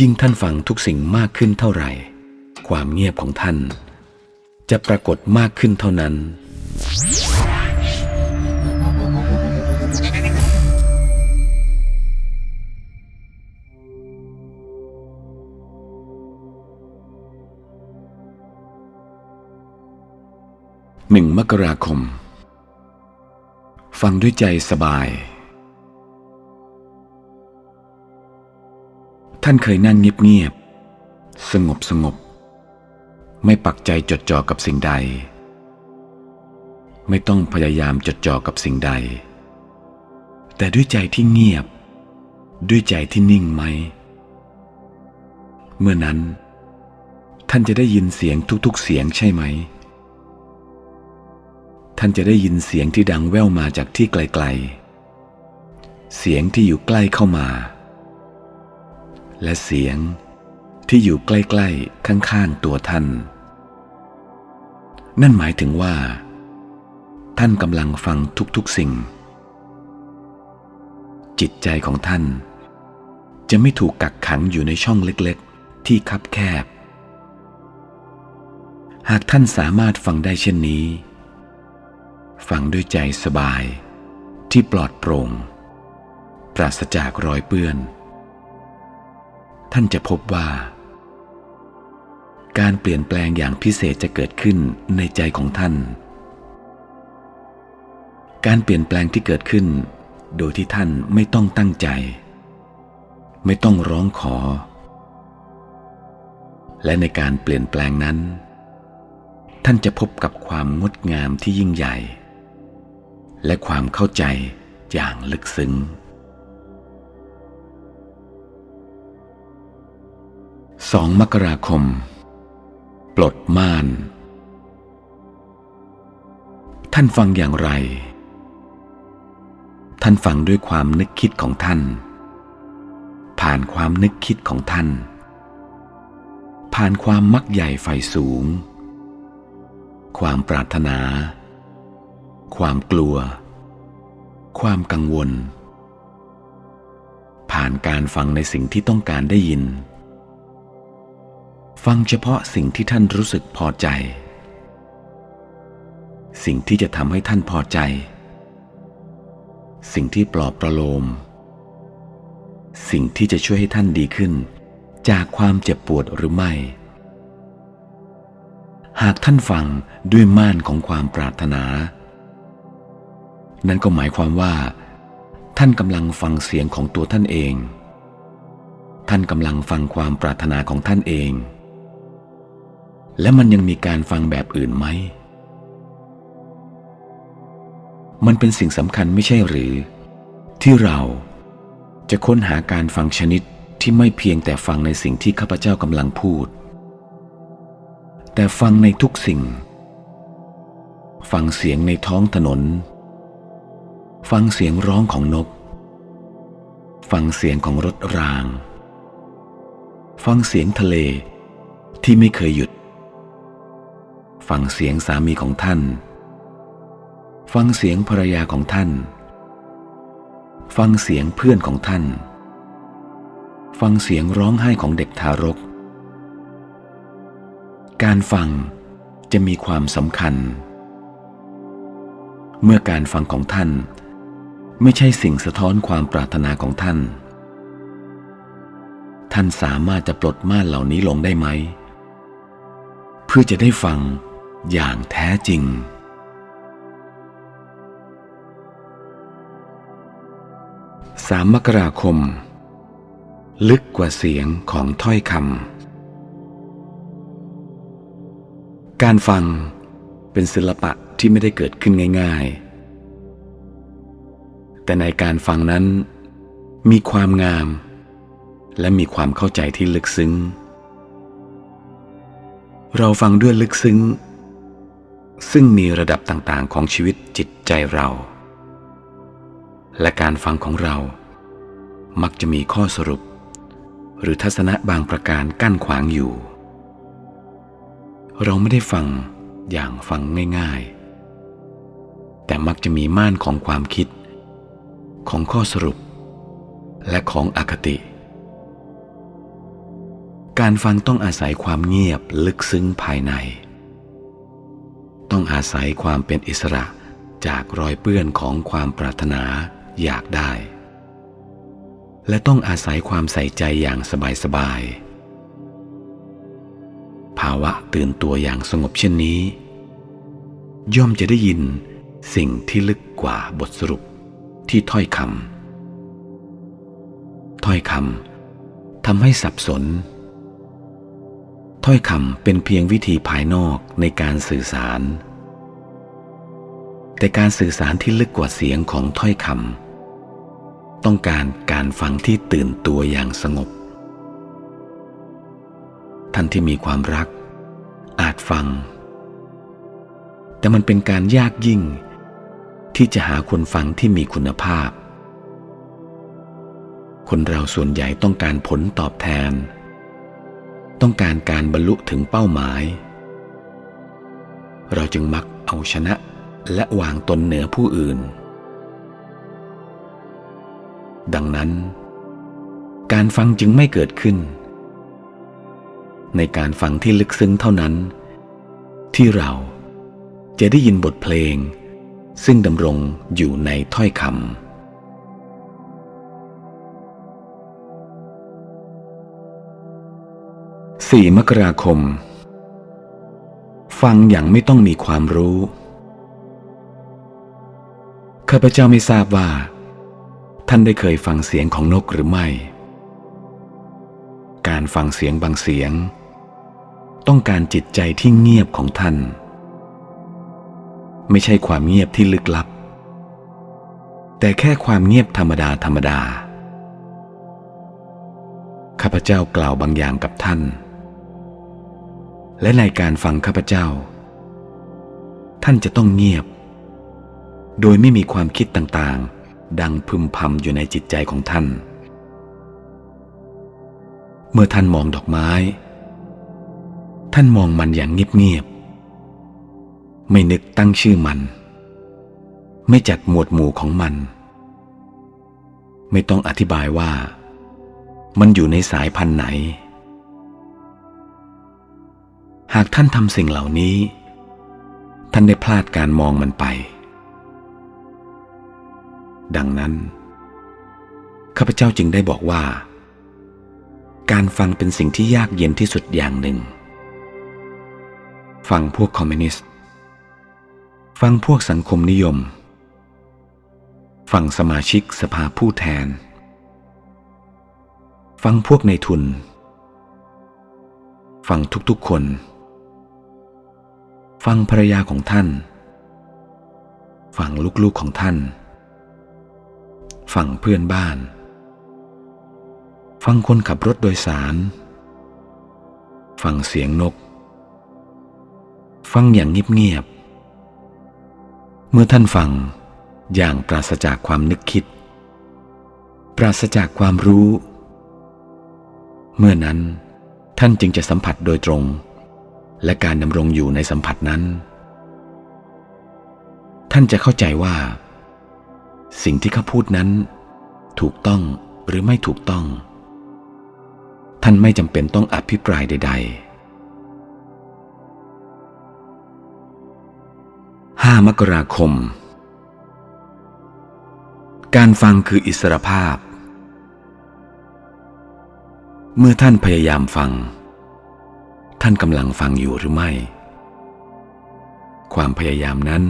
ยิ่งท่านฟังทุกสิ่งมากขึ้นเท่าไหร่ ความเงียบของท่าน จะปรากฏมากขึ้นเท่านั้น หนึ่งมกราคม ฟังด้วยใจสบาย ท่านเคยนั่งเงียบๆ สงบสงบ ไม่ปักใจจดจ่อกับสิ่งใด ไม่ต้องพยายามจดจ่อกับสิ่งใด แต่ด้วยใจที่เงียบ ด้วยใจที่นิ่งไหม เมื่อนั้น ท่านจะได้ยินเสียงทุกๆเสียงใช่ไหม ท่านจะได้ยินเสียงที่ดังแว่วมาจากที่ไกลๆ เสียงที่อยู่ใกล้เข้ามา และเสียงที่อยู่ใกล้ๆ ข้างๆ ตัวท่าน นั่นหมายถึงว่า ท่านกำลังฟังทุกๆสิ่ง จิตใจของท่าน จะไม่ถูกกักขังอยู่ในช่องเล็กๆ ที่คับแคบ หากท่านสามารถฟังได้เช่นนี้ ฟังด้วยใจสบายที่ปลอดโปร่ง ปราศจากรอยเปื้อน ท่านจะพบว่า การเปลี่ยนแปลงอย่างพิเศษจะเกิดขึ้นในใจของท่าน การเปลี่ยนแปลงที่เกิดขึ้น โดยที่ท่านไม่ต้องตั้งใจ ไม่ต้องร้องขอ และในการเปลี่ยนแปลงนั้น ท่านจะพบกับความงดงามที่ยิ่งใหญ่ และความเข้าใจอย่างลึกซึ้ง สองมกราคม ปลดม่าน ท่านฟังอย่างไร ท่านฟังด้วยความนึกคิดของท่าน ผ่านความนึกคิดของท่าน ผ่านความมักใหญ่ไฟสูง ความปรารถนา ความกลัว ความกังวล ผ่านการฟังในสิ่งที่ต้องการได้ยิน ฟังเฉพาะสิ่งที่ท่านรู้สึกพอใจ สิ่งที่จะทำให้ท่านพอใจ สิ่งที่ปลอบประโลม สิ่งที่จะช่วยให้ท่านดีขึ้น จากความเจ็บปวดหรือไม่ หากท่านฟังด้วยม่านของความปรารถนา นั่นก็หมายความว่า ท่านกำลังฟังเสียงของตัวท่านเองท่านกำลังฟังความปรารถนาของท่านเอง และมันยังมีการฟังแบบอื่นไหม มันเป็นสิ่งสำคัญไม่ใช่หรือ ที่เราจะค้นหาการฟังชนิดที่ไม่เพียงแต่ฟังในสิ่งที่ข้าพเจ้ากำลังพูด แต่ฟังในทุกสิ่ง ฟังเสียงในท้องถนน ฟังเสียงร้องของนก ฟังเสียงของรถราง ฟังเสียงทะเลที่ไม่เคยหยุด ฟังเสียงสามีของท่าน ฟังเสียงภรรยาของท่าน ฟังเสียงเพื่อนของท่าน ฟังเสียงร้องไห้ของเด็กทารก การฟังจะมีความสำคัญ เมื่อการฟังของท่าน ไม่ใช่สิ่งสะท้อนความปรารถนาของท่าน ท่านสามารถจะปลดม่านเหล่านี้ลงได้ไหม เพื่อจะได้ฟัง อย่างแท้จริง สามมกราคม ลึกกว่าเสียงของถ้อยคำ การฟังเป็นศิลปะที่ไม่ได้เกิดขึ้นง่าย ๆ แต่ในการฟังนั้นมีความงาม และมีความเข้าใจที่ลึกซึ้ง เราฟังด้วยลึกซึ้ง ซึ่งมีระดับต่างๆของชีวิตจิตใจเรา และการฟังของเรา มักจะมีข้อสรุป หรือทัศนะบางประการกั้นขวางอยู่ เราไม่ได้ฟังอย่างฟังง่ายๆ แต่มักจะมีม่านของความคิด ของข้อสรุป และของอคติ การฟังต้องอาศัยความเงียบลึกซึ้งภายใน ต้องอาศัยความเป็นอิสระจากรอยเปื้อนของความปรารถนาอยากได้ และต้องอาศัยความใส่ใจอย่างสบายๆ ภาวะตื่นตัวอย่างสงบเช่นนี้ ย่อมจะได้ยินสิ่งที่ลึกกว่าบทสรุปที่ถ้อยคำถ้อยคำทำให้สับสน ถ้อยคำเป็นเพียงวิธีภายนอกในการสื่อสาร แต่การสื่อสารที่ลึกกว่าเสียงของถ้อยคำต้องการการฟังที่ตื่นตัวอย่างสงบ ท่านที่มีความรัก อาจฟัง แต่มันเป็นการยากยิ่ง ที่จะหาคนฟังที่มีคุณภาพ คนเราส่วนใหญ่ต้องการผลตอบแทน ต้องการการบรรลุถึงเป้าหมาย เราจึงมักเอาชนะและวางตนเหนือผู้อื่น ดังนั้น การฟังจึงไม่เกิดขึ้น ในการฟังที่ลึกซึ้งเท่านั้น ที่เราจะได้ยินบทเพลง ซึ่งดำรงอยู่ในถ้อยคำ สี่มกราคม ฟังอย่างไม่ต้องมีความรู้ ข้าพเจ้าไม่ทราบว่า ท่านได้เคยฟังเสียงของนกหรือไม่ การฟังเสียงบางเสียง ต้องการจิตใจที่เงียบของท่าน ไม่ใช่ความเงียบที่ลึกลับ แต่แค่ความเงียบธรรมดาธรรมดาข้าพเจ้ากล่าวบางอย่างกับท่าน และในการฟังข้าพเจ้า ท่านจะต้องเงียบ โดยไม่มีความคิดต่างๆ ดังพึมพำอยู่ในจิตใจของท่าน เมื่อท่านมองดอกไม้ ท่านมองมันอย่างเงียบๆไม่นึกตั้งชื่อมัน ไม่จัดหมวดหมู่ของมัน ไม่ต้องอธิบายว่า มันอยู่ในสายพันธุ์ไหน หากท่านทำสิ่งเหล่านี้ ท่านได้พลาดการมองมันไป ดังนั้น ข้าพเจ้าจึงได้บอกว่า การฟังเป็นสิ่งที่ยากเย็นที่สุดอย่างหนึ่ง ฟังพวกคอมมิวนิสต์ ฟังพวกสังคมนิยม ฟังสมาชิกสภาผู้แทน ฟังพวกในทุนฟังทุกๆคน ฟังภรรยาของท่าน ฟังลูกๆของท่าน ฟังเพื่อนบ้าน ฟังคนขับรถโดยสาร ฟังเสียงนก ฟังอย่างเงียบๆ เมื่อท่านฟังอย่างปราศจากความนึกคิด ปราศจากความรู้ เมื่อนั้นท่านจึงจะสัมผัสโดยตรง และการดำรงอยู่ในสัมผัสนั้น ท่านจะเข้าใจว่า สิ่งที่เขาพูดนั้น ถูกต้องหรือไม่ถูกต้อง ท่านไม่จำเป็นต้องอภิปรายใด ๆ 5 มกราคม การฟังคืออิสรภาพ เมื่อท่านพยายามฟัง ท่านกำลังฟังอยู่หรือไม่ ความพยายามนั้น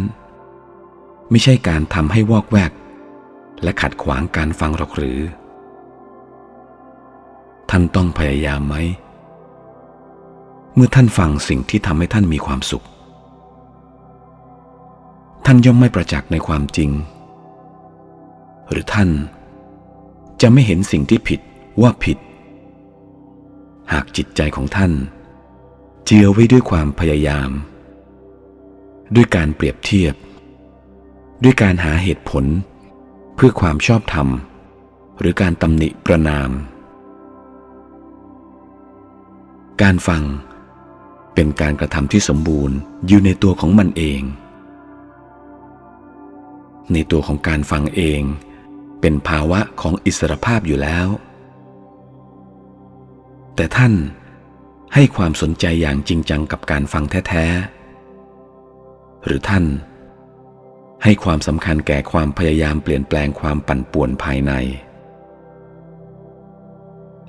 ไม่ใช่การทำให้วอกแวก และขัดขวางการฟังหรอกหรือ ท่านต้องพยายามไหม เมื่อท่านฟังสิ่งที่ทำให้ท่านมีความสุข ท่านย่อมไม่ประจักษ์ในความจริง หรือท่านจะไม่เห็นสิ่งที่ผิดว่าผิด หากจิตใจของท่าน เจือไว้ด้วยความพยายาม ด้วยการเปรียบเทียบ ด้วยการหาเหตุผล เพื่อความชอบธรรม หรือการตำหนิประนาม การฟังเป็นการกระทำที่สมบูรณ์อยู่ในตัวของมันเอง ในตัวของการฟังเอง เป็นภาวะของอิสรภาพอยู่แล้ว แต่ท่าน ให้ความสนใจอย่างจริงจังกับการฟังแท้ ๆ หรือท่าน ให้ความสำคัญแก่ความพยายามเปลี่ยนแปลงความปั่นป่วนภายใน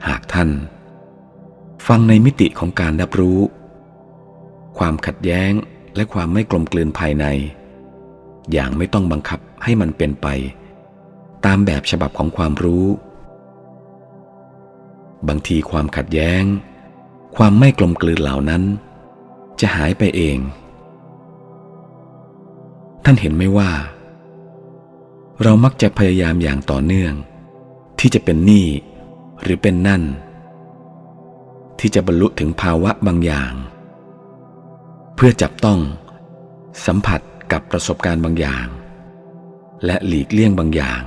หากท่าน ฟังในมิติของการรับรู้ ความขัดแย้งและความไม่กลมกลืนภายใน อย่างไม่ต้องบังคับให้มันเป็นไป ตามแบบฉบับของความรู้ บางทีความขัดแย้ง ความไม่กลมกลืนเหล่านั้น จะหายไปเอง ท่านเห็นไหมว่า เรามักจะพยายามอย่างต่อเนื่อง ที่จะเป็นนี่หรือเป็นนั่น ที่จะบรรลุถึงภาวะบางอย่าง เพื่อจับต้อง สัมผัสกับประสบการณ์บางอย่าง และหลีกเลี่ยงบางอย่าง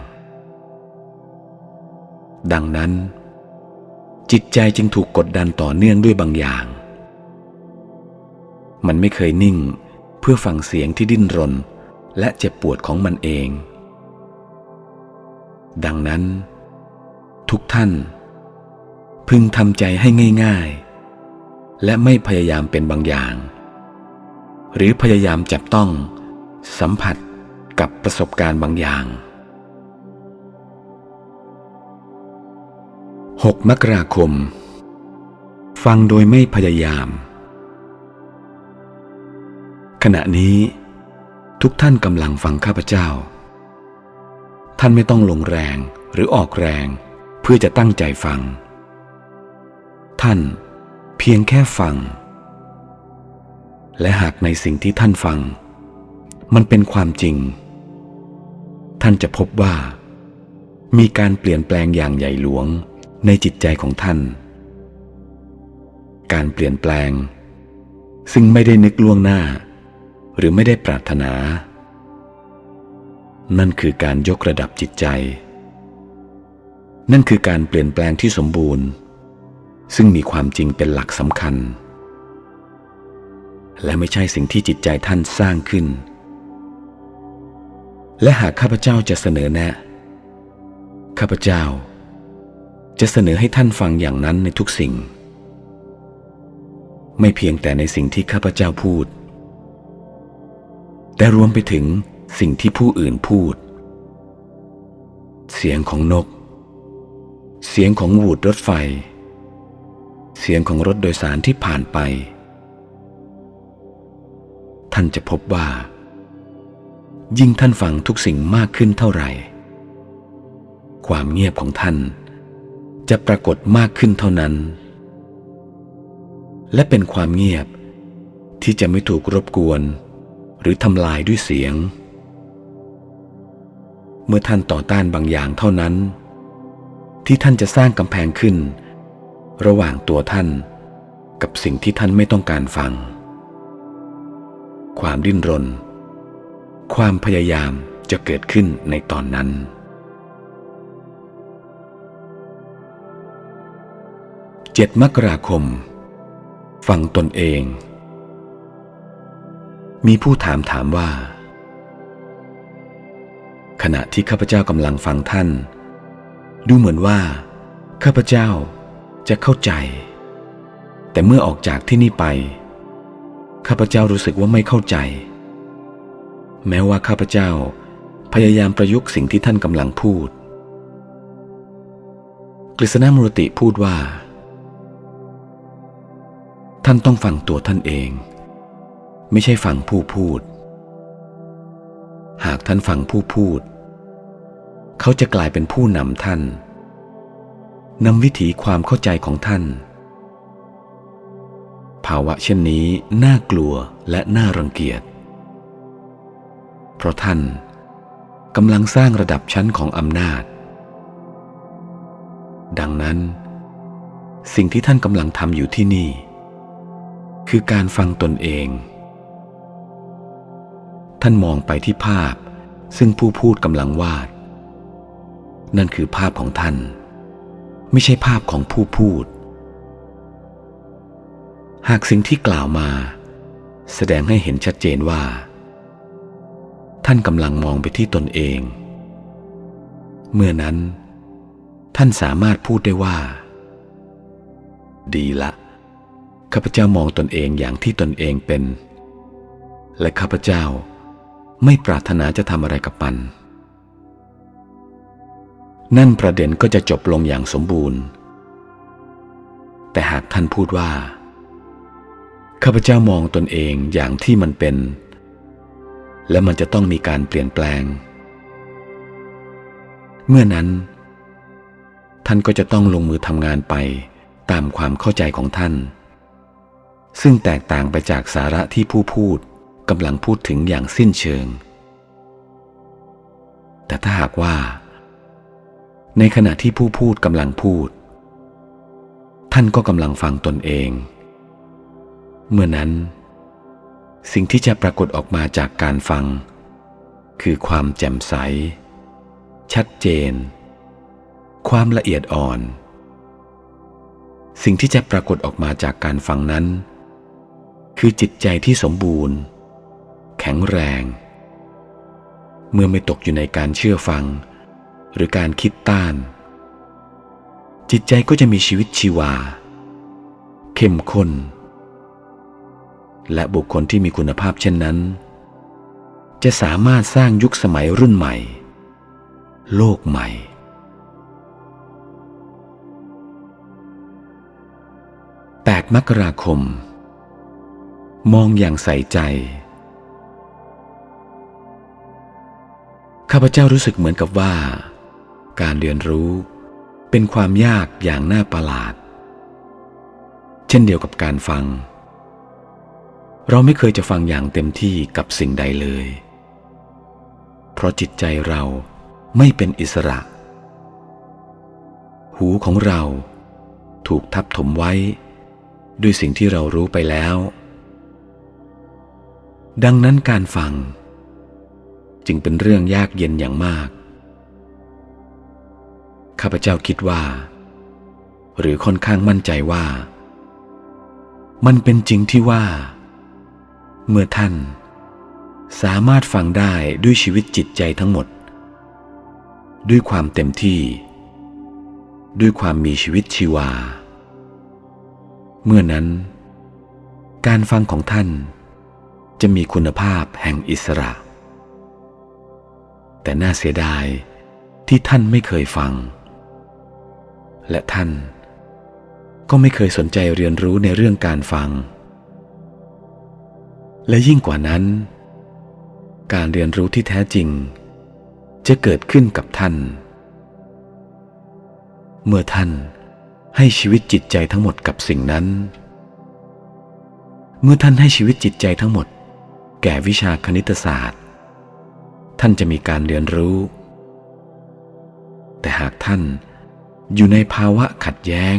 ดังนั้น จิตใจจึงถูกกดดันต่อเนื่องด้วยบางอย่าง มันไม่เคยนิ่งเพื่อฟังเสียงที่ดิ้นรน และเจ็บปวดของมันเอง ดังนั้น ทุกท่าน พึงทำใจให้ง่ายๆ และไม่พยายามเป็นบางอย่าง หรือพยายามจับต้อง สัมผัสกับประสบการณ์บางอย่าง 6 มกราคม ฟังโดยไม่พยายาม ขณะนี้ ทุกท่านกำลังฟังข้าพเจ้า ท่านไม่ต้องลงแรงหรือออกแรงเพื่อจะตั้งใจฟัง ท่านเพียงแค่ฟัง และหากในสิ่งที่ท่านฟัง มันเป็นความจริง ท่านจะพบว่า มีการเปลี่ยนแปลงอย่างใหญ่หลวง ในจิตใจของท่าน การเปลี่ยนแปลง ซึ่งไม่ได้นึกล่วงหน้า หรือไม่ได้ปรารถนา นั่นคือการยกระดับจิตใจ นั่นคือการเปลี่ยนแปลงที่สมบูรณ์ ซึ่งมีความจริงเป็นหลักสำคัญ และไม่ใช่สิ่งที่จิตใจท่านสร้างขึ้น และหากข้าพเจ้าจะเสนอแนะ ข้าพเจ้า จะเสนอให้ท่านฟังอย่างนั้นในทุกสิ่ง ไม่เพียงแต่ในสิ่งที่ข้าพเจ้าพูด แต่รวมไปถึงสิ่งที่ผู้อื่นพูด เสียงของนก เสียงของวูดรถไฟ เสียงของรถโดยสารที่ผ่านไป ท่านจะพบว่า ยิ่งท่านฟังทุกสิ่งมากขึ้นเท่าไหร่ ความเงียบของท่าน จะปรากฏมากขึ้นเท่านั้น และเป็นความเงียบที่จะไม่ถูกรบกวน หรือทำลายด้วยเสียง เมื่อท่านต่อต้านบางอย่างเท่านั้น ที่ท่านจะสร้างกำแพงขึ้น ระหว่างตัวท่านกับสิ่งที่ท่านไม่ต้องการฟัง ความดิ้นรน ความพยายามจะเกิดขึ้นในตอนนั้น 7 มกราคม ฟังตนเอง มีผู้ถามถามว่า ขณะที่ข้าพเจ้ากำลังฟังท่าน ดูเหมือนว่า ข้าพเจ้าจะเข้าใจ แต่เมื่อออกจากที่นี่ไป ข้าพเจ้ารู้สึกว่าไม่เข้าใจ แม้ว่าข้าพเจ้าพยายามประยุกต์สิ่งที่ท่านกำลังพูด กฤษณามรติพูดว่า ท่านต้องฟังตัวท่านเอง ไม่ใช่ฟังผู้พูด หากท่านฟังผู้พูด เขาจะกลายเป็นผู้นำท่านนำวิถีความเข้าใจของท่าน ภาวะเช่นนี้น่ากลัวและน่ารังเกียจ เพราะท่านกำลังสร้างระดับชั้นของอำนาจ ดังนั้น สิ่งที่ท่านกำลังทำอยู่ที่นี่ คือการฟังตนเอง ท่านมองไปที่ภาพซึ่งผู้พูดกำลังวาด นั่นคือภาพของท่าน ไม่ใช่ภาพของผู้พูด หากสิ่งที่กล่าวมา แสดงให้เห็นชัดเจนว่า ท่านกำลังมองไปที่ตนเอง เมื่อนั้น ท่านสามารถพูดได้ว่า ดีละ ข้าพเจ้ามองตนเองอย่างที่ตนเองเป็น และข้าพเจ้าไม่ปรารถนาจะทำอะไรกับมัน นั่นประเด็นก็จะจบลงอย่างสมบูรณ์ แต่หากท่านพูดว่า ข้าพเจ้ามองตนเองอย่างที่มันเป็น และมันจะต้องมีการเปลี่ยนแปลง เมื่อนั้น ท่านก็จะต้องลงมือทำงานไปตามความเข้าใจของท่าน ซึ่งแตกต่างไปจากสาระที่ผู้พูดกำลังพูดถึงอย่างสิ้นเชิง แต่ถ้าหากว่า ในขณะที่ผู้พูดกำลังพูด ท่านก็กำลังฟังตนเอง เมื่อนั้น สิ่งที่จะปรากฏออกมาจากการฟัง คือความแจ่มใส ชัดเจน ความละเอียดอ่อน สิ่งที่จะปรากฏออกมาจากการฟังนั้น คือจิตใจที่สมบูรณ์ แข็งแรง เมื่อไม่ตกอยู่ในการเชื่อฟัง หรือการคิดต้าน จิตใจก็จะมีชีวิตชีวา เข้มข้น และบุคคลที่มีคุณภาพเช่นนั้น จะสามารถสร้างยุคสมัยรุ่นใหม่ โลกใหม่8มกราคม มองอย่างใส่ใจ ข้าพเจ้ารู้สึกเหมือนกับว่า การเรียนรู้เป็นความยากอย่างน่าประหลาด เช่นเดียวกับการฟัง เราไม่เคยจะฟังอย่างเต็มที่กับสิ่งใดเลย เพราะจิตใจเราไม่เป็นอิสระ หูของเราถูกทับถมไว้ ด้วยสิ่งที่เรารู้ไปแล้ว ดังนั้นการฟัง จึงเป็นเรื่องยากเย็นอย่างมาก ข้าพเจ้าคิดว่า หรือค่อนข้างมั่นใจว่า มันเป็นจริงที่ว่า เมื่อท่าน สามารถฟังได้ด้วยชีวิตจิตใจทั้งหมด ด้วยความเต็มที่ ด้วยความมีชีวิตชีวา เมื่อนั้น การฟังของท่าน จะมีคุณภาพแห่งอิสระ แต่น่าเสียดายที่ท่านไม่เคยฟัง และท่านก็ไม่เคยสนใจเรียนรู้ในเรื่องการฟัง และยิ่งกว่านั้น การเรียนรู้ที่แท้จริง จะเกิดขึ้นกับท่าน เมื่อท่านให้ชีวิตจิตใจทั้งหมดกับสิ่งนั้น เมื่อท่านให้ชีวิตจิตใจทั้งหมด แก่วิชาคณิตศาสตร์ ท่านจะมีการเรียนรู้ แต่หากท่านอยู่ในภาวะขัดแย้ง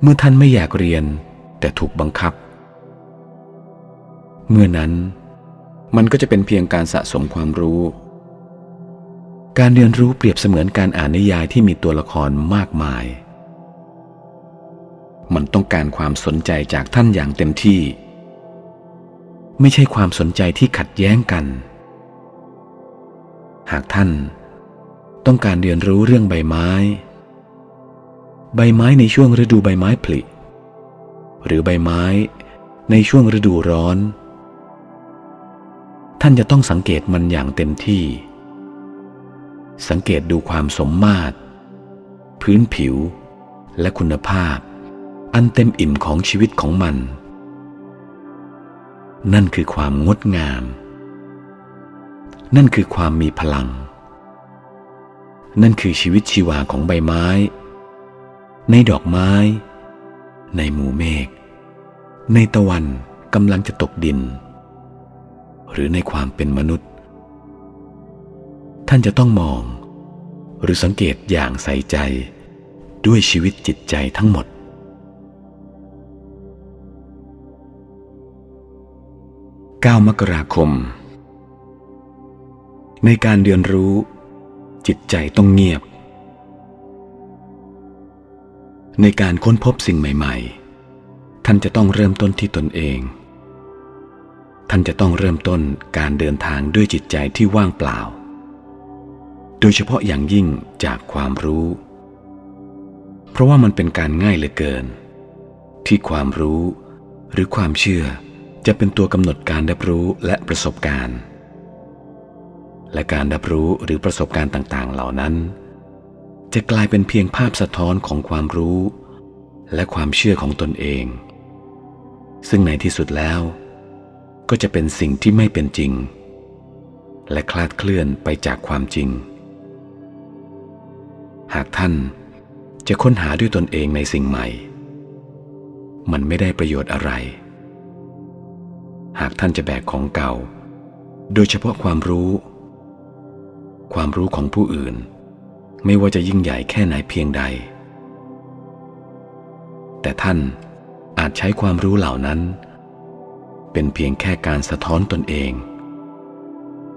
เมื่อท่านไม่อยากเรียนแต่ถูกบังคับ เมื่อนั้นมันก็จะเป็นเพียงการสะสมความรู้ การเรียนรู้เปรียบเสมือนการอ่านนิยายที่มีตัวละครมากมาย มันต้องการความสนใจจากท่านอย่างเต็มที่ ไม่ใช่ความสนใจที่ขัดแย้งกัน หากท่านต้องการเรียนรู้เรื่องใบไม้ ใบไม้ในช่วงฤดูใบไม้ผลิ หรือใบไม้ในช่วงฤดูร้อน ท่านจะต้องสังเกตมันอย่างเต็มที่ สังเกตดูความสมมาตร พื้นผิว และคุณภาพ อันเต็มอิ่มของชีวิตของมัน นั่นคือความงดงาม นั่นคือความมีพลัง นั่นคือชีวิตชีวาของใบไม้ ในดอกไม้ ในหมู่เมฆ ในตะวันกำลังจะตกดิน หรือในความเป็นมนุษย์ ท่านจะต้องมอง หรือสังเกตอย่างใส่ใจด้วยชีวิตจิตใจทั้งหมด 9 มกราคม ในการเรียนรู้ จิตใจต้องเงียบ ในการค้นพบสิ่งใหม่ ๆ ท่านจะต้องเริ่มต้นที่ตนเอง ท่านจะต้องเริ่มต้นการเดินทางด้วยจิตใจที่ว่างเปล่า โดยเฉพาะอย่างยิ่งจากความรู้ เพราะว่ามันเป็นการง่ายเหลือเกิน ที่ความรู้หรือความเชื่อ จะเป็นตัวกำหนดการรับรู้และประสบการณ์ และการรับรู้หรือประสบการณ์ต่างๆ เหล่านั้น จะกลายเป็นเพียงภาพสะท้อนของความรู้ และความเชื่อของตนเอง ซึ่งในที่สุดแล้ว ก็จะเป็นสิ่งที่ไม่เป็นจริง และคลาดเคลื่อนไปจากความจริง หากท่านจะค้นหาด้วยตนเองในสิ่งใหม่ มันไม่ได้ประโยชน์อะไร หากท่านจะแบกของเก่า โดยเฉพาะความรู้ ความรู้ของผู้อื่น ไม่ว่าจะยิ่งใหญ่แค่ไหนเพียงใด แต่ท่านอาจใช้ความรู้เหล่านั้น เป็นเพียงแค่การสะท้อนตนเอง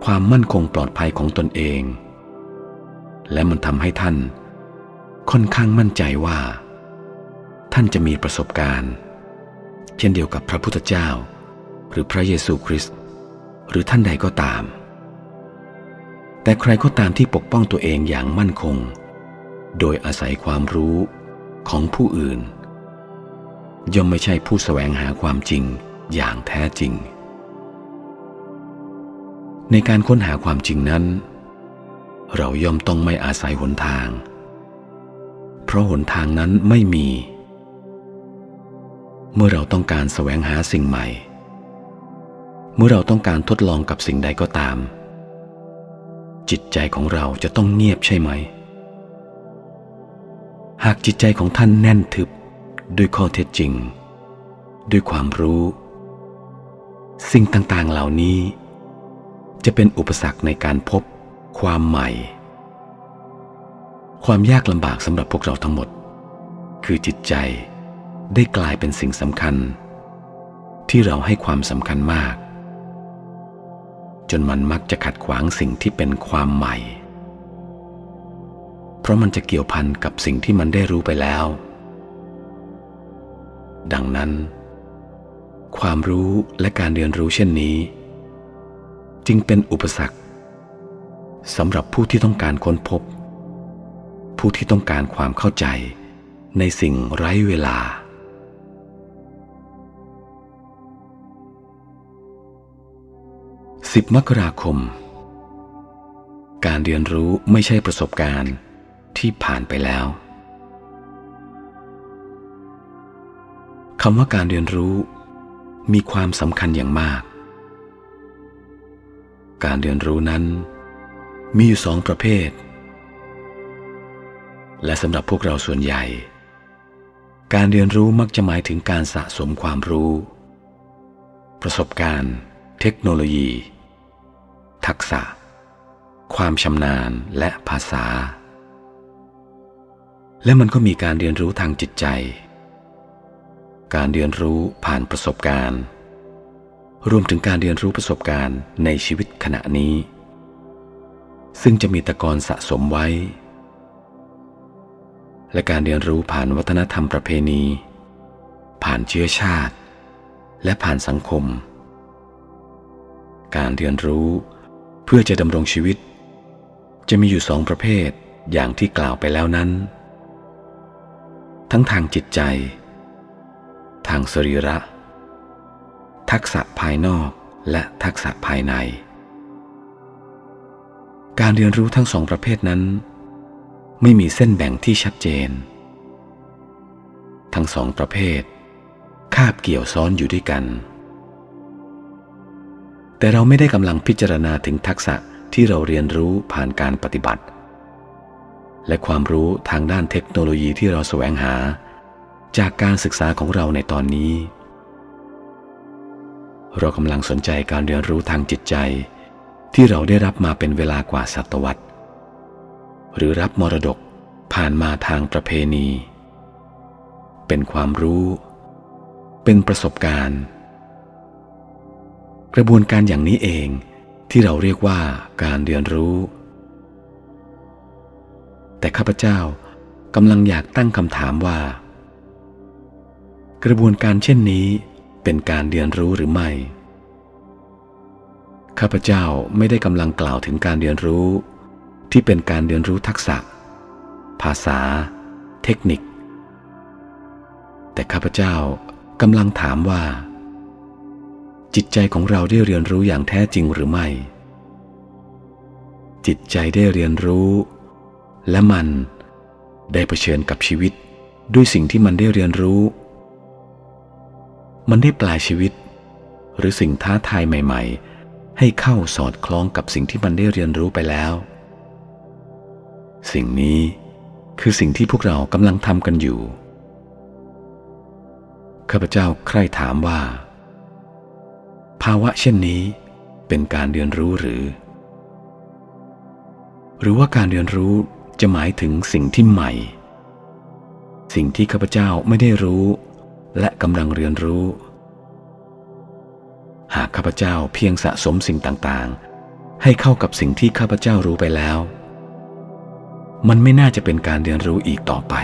ความมั่นคงปลอดภัยของตนเอง และมันทำให้ท่าน ค่อนข้างมั่นใจว่า ท่านจะมีประสบการณ์ เช่นเดียวกับพระพุทธเจ้า หรือพระเยซูคริสต์หรือท่านใดก็ตาม แต่ใครก็ตามที่ปกป้องตัวเองอย่างมั่นคง โดยอาศัยความรู้ของผู้อื่น ย่อมไม่ใช่ผู้แสวงหาความจริงอย่างแท้จริง ในการค้นหาความจริงนั้น เราย่อมต้องไม่อาศัยหนทาง เพราะหนทางนั้นไม่มี เมื่อเราต้องการแสวงหาสิ่งใหม่ มื่อเราต้องการทดลองกับสิ่งใดก็ตาม จิตใจของเราจะต้องเงียบใช่ไหม หากจิตใจของท่านแน่นทึบด้วยข้อเท็จจริง ด้วยความรู้ สิ่งต่างๆเหล่านี้ จะเป็นอุปสรรคในการพบ ความใหม่ ความยากลำบากสำหรับพวกเราทั้งหมด คือจิตใจได้กลายเป็นสิ่งสำคัญ ที่เราให้ความสำคัญมาก จนมันมักจะขัดขวางสิ่งที่เป็นความใหม่ เพราะมันจะเกี่ยวพันกับสิ่งที่มันได้รู้ไปแล้ว ดังนั้น ความรู้และการเรียนรู้เช่นนี้ จึงเป็นอุปสรรคสำหรับผู้ที่ต้องการค้นพบ ผู้ที่ต้องการความเข้าใจในสิ่งไร้เวลา 10 มกราคม การเรียนรู้ไม่ใช่ประสบการณ์ที่ผ่านไปแล้วคำว่าการเรียนรู้มีความสำคัญอย่างมาก การเรียนรู้นั้น มีอยู่สองประเภท และสำหรับพวกเราส่วนใหญ่ การเรียนรู้มักจะหมายถึงการสะสมความรู้ ประสบการณ์ เทคโนโลยี ทักษะ ความชำนาญและภาษา และมันก็มีการเรียนรู้ทางจิตใจ การเรียนรู้ผ่านประสบการณ์ รวมถึงการเรียนรู้ประสบการณ์ในชีวิตขณะนี้ ซึ่งจะมีตะกอนสะสมไว้ และการเรียนรู้ผ่านวัฒนธรรมประเพณี ผ่านเชื้อชาติ และผ่านสังคมการเรียนรู้ พื่อจะดำรงชีวิต จะมีอยู่สองประเภทอย่างที่กล่าวไปแล้วนั้น ทั้งทางจิตใจ ทางสรีระ ทักษะภายนอกและทักษะภายใน การเรียนรู้ทั้งสองประเภทนั้น ไม่มีเส้นแบ่งที่ชัดเจน ทั้งสองประเภท คาบเกี่ยวซ้อนอยู่ด้วยกัน แต่เราไม่ได้กำลังพิจารณาถึงทักษะที่เราเรียนรู้ผ่านการปฏิบัติ และความรู้ทางด้านเทคโนโลยีที่เราแสวงหา จากการศึกษาของเราในตอนนี้ เรากำลังสนใจการเรียนรู้ทางจิตใจ ที่เราได้รับมาเป็นเวลากว่าศตวรรษ หรือรับมรดกผ่านมาทางประเพณี เป็นความรู้ เป็นประสบการณ์ กระบวนการอย่างนี้เองที่เราเรียกว่าการเรียนรู้ แต่ข้าพเจ้ากำลังอยากตั้งคำถามว่า กระบวนการเช่นนี้เป็นการเรียนรู้หรือไม่ ข้าพเจ้าไม่ได้กำลังกล่าวถึงการเรียนรู้ ที่เป็นการเรียนรู้ทักษะ ภาษา เทคนิค แต่ข้าพเจ้ากำลังถามว่า จิตใจของเราได้เรียนรู้อย่างแท้จริงหรือไม่ จิตใจได้เรียนรู้ และมันได้เผชิญกับชีวิต ด้วยสิ่งที่มันได้เรียนรู้ มันได้ปลายชีวิต หรือสิ่งท้าทายใหม่ ๆ ให้เข้าสอดคล้องกับสิ่งที่มันได้เรียนรู้ไปแล้ว สิ่งนี้คือสิ่งที่พวกเรากำลังทำกันอยู่ ข้าพเจ้าใคร่ถามว่า ภาวะเช่นนี้ เป็นการเรียนรู้หรือ หรือว่าการเรียนรู้จะหมายถึงสิ่งที่ใหม่ สิ่งที่ข้าพเจ้าไม่ได้รู้ และกำลังเรียนรู้ หากข้าพเจ้าเพียงสะสมสิ่งต่างๆ ให้เข้ากับสิ่งที่ข้าพเจ้ารู้ไปแล้ว มันไม่น่าจะเป็นการเรียนรู้อีกต่อไป